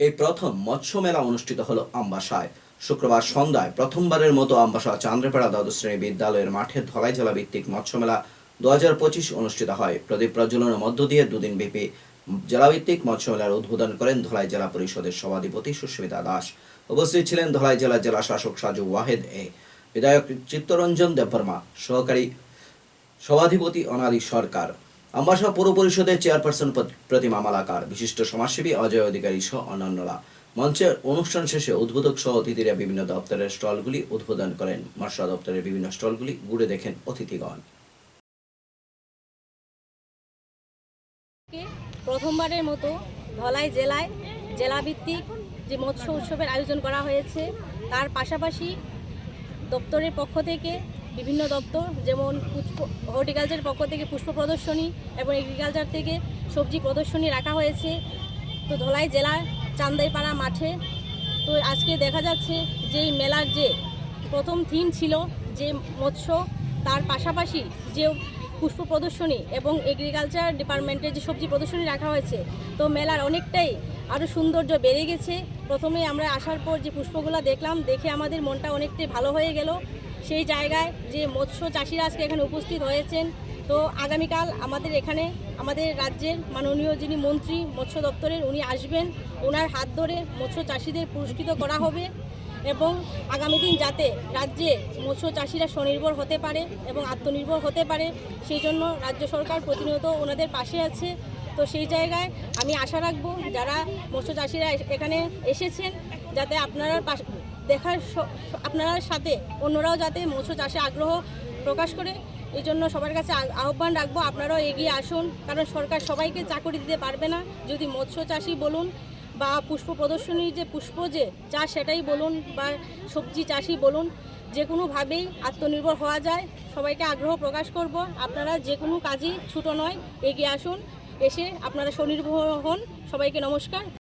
এই প্রথম মৎস্য মেলা অনুষ্ঠিত হলো আমবাসায় শুক্রবার সন্ধ্যায় প্রথমবারের মতো আমবাসা চান্দ্রপাড়া দ্বাদশ শ্রেণি বিদ্যালয়ের মাঠে ধলাই জেলা ভিত্তিক মৎস্য মেলা দু হাজার পঁচিশ অনুষ্ঠিত হয়। প্রদীপ প্রজ্বলনের মধ্য দিয়ে দুদিন ব্যাপী জেলাভিত্তিক মৎস্য মেলার উদ্বোধন করেন ধলাই জেলা পরিষদের সভাধিপতি সুস্মিতা দাস। উপস্থিত ছিলেন ধলাই জেলা জেলা শাসক সাজু ওয়াহেদ এ। বিধায়ক চিত্তরঞ্জন দেববর্মা, সহকারী সভাধিপতি অনাদি সরকার। আম্বাসা পৌর পরিষদের চেয়ারপারসন প্রতিমা মালাকার। বিশিষ্ট সমাজসেবী অজয় অধিকারী সহ অন্যান্যরা। মঞ্চের অনুষ্ঠান শেষে উদ্বোধক সহ অতিথিরা বিভিন্ন দপ্তরের স্টলগুলি উদ্বোধন করেন। মৎস্য দপ্তরের বিভিন্ন স্টলগুলি ঘুরে দেখেন অতিথিগণ। প্রথমবারের মতো ধলাই জেলায় জেলাভিত্তিক যে মৎস্য উৎসবের আয়োজন করা হয়েছে, তার পাশাপাশি দপ্তরের পক্ষ থেকে বিভিন্ন দপ্তর, যেমন পুষ্প হর্টিকালচারের পক্ষ থেকে পুষ্প প্রদর্শনী এবং এগ্রিকালচার থেকে সবজি প্রদর্শনী রাখা হয়েছে। তো ধলাই জেলার চান্দাইপাড়া মাঠে। তো আজকে দেখা যাচ্ছে যে মেলার যে প্রথম থিম ছিল যে মৎস্য, তার পাশাপাশি যে পুষ্প প্রদর্শনী এবং এগ্রিকালচার ডিপার্টমেন্টের যে সবজি প্রদর্শনী রাখা হয়েছে, তো মেলার অনেকটাই আরও সৌন্দর্য বেড়ে গেছে। প্রথমে আমরা আসার পর যে পুষ্পগুলো দেখলাম, দেখে আমাদের মনটা অনেকটাই ভালো হয়ে গেল। সেই জায়গায় যে মৎস্য চাষিরা আজকে এখানে উপস্থিত হয়েছেন। তো আগামীকাল আমাদের এখানে আমাদের রাজ্যের মাননীয় যিনি মন্ত্রী, মৎস্য দপ্তরের, উনি আসবেন। ওনার হাত ধরে মৎস্য চাষিদের পুরস্কৃত করা হবে এবং আগামী দিন যাতে রাজ্যে মৎস্য চাষিরা স্বনির্ভর হতে পারে এবং আত্মনির্ভর হতে পারে, সেই জন্য রাজ্য সরকার প্রতিনিয়ত ওনাদের পাশে আছে। তো সেই জায়গায় আমি আশা রাখব যারা মৎস্য চাষিরা এখানে এসেছেন যাতে আপনারা দেখার আপনার সাথে অন্যরাও যাতে মৎস্য চাষে আগ্রহ প্রকাশ করে, এই জন্য সবার কাছে আহ্বান রাখব আপনারাও এগিয়ে আসুন। কারণ সরকার সবাইকে চাকরি দিতে পারবে না। যদি মৎস্য চাষি বলুন বা পুষ্প প্রদর্শনীর যে পুষ্প যে চাষ সেটাই বলুন বা সবজি চাষি বলুন যে কোনোভাবেই আত্মনির্ভর হওয়া যায়। সবাইকে আগ্রহ প্রকাশ করব। আপনারা যে কোনো কাজই ছোটো নয়, এগিয়ে আসুন। এসে আপনারা স্বনির্ভর হন। সবাইকে নমস্কার।